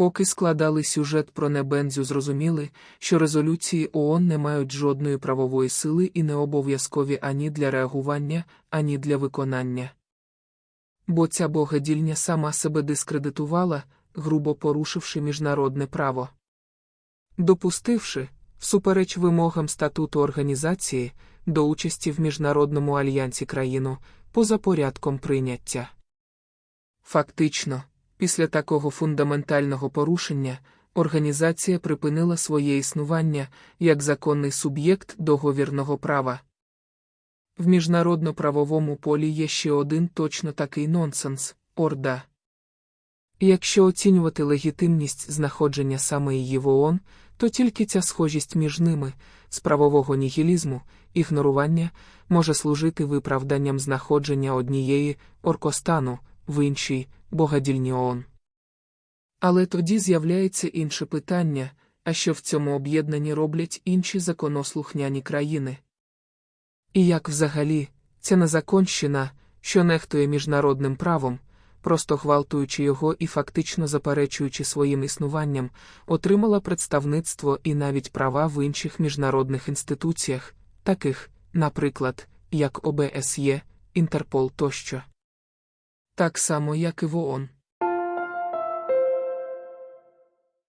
Поки складали сюжет про Небензю, зрозуміли, що резолюції ООН не мають жодної правової сили і не обов'язкові ані для реагування, ані для виконання. Бо ця богодільня сама себе дискредитувала, грубо порушивши міжнародне право. Допустивши, всупереч вимогам статуту організації, до участі в міжнародному альянсі країну поза порядком прийняття. Фактично, після такого фундаментального порушення організація припинила своє існування як законний суб'єкт договірного права. В міжнародно-правовому полі є ще один точно такий нонсенс орда. Якщо оцінювати легітимність знаходження саме її в ООН, то тільки ця схожість між ними, з правового нігілізму, ігнорування, може служити виправданням знаходження однієї оркостану в іншій богадільні ООН. Але тоді з'являється інше питання а що в цьому об'єднанні роблять інші законослухняні країни? І як взагалі ця незаконщина, що нехтує міжнародним правом, просто гвалтуючи його і фактично заперечуючи своїм існуванням, отримала представництво і навіть права в інших міжнародних інституціях, таких, наприклад, як ОБСЄ, Інтерпол тощо. Так само, як і в ООН.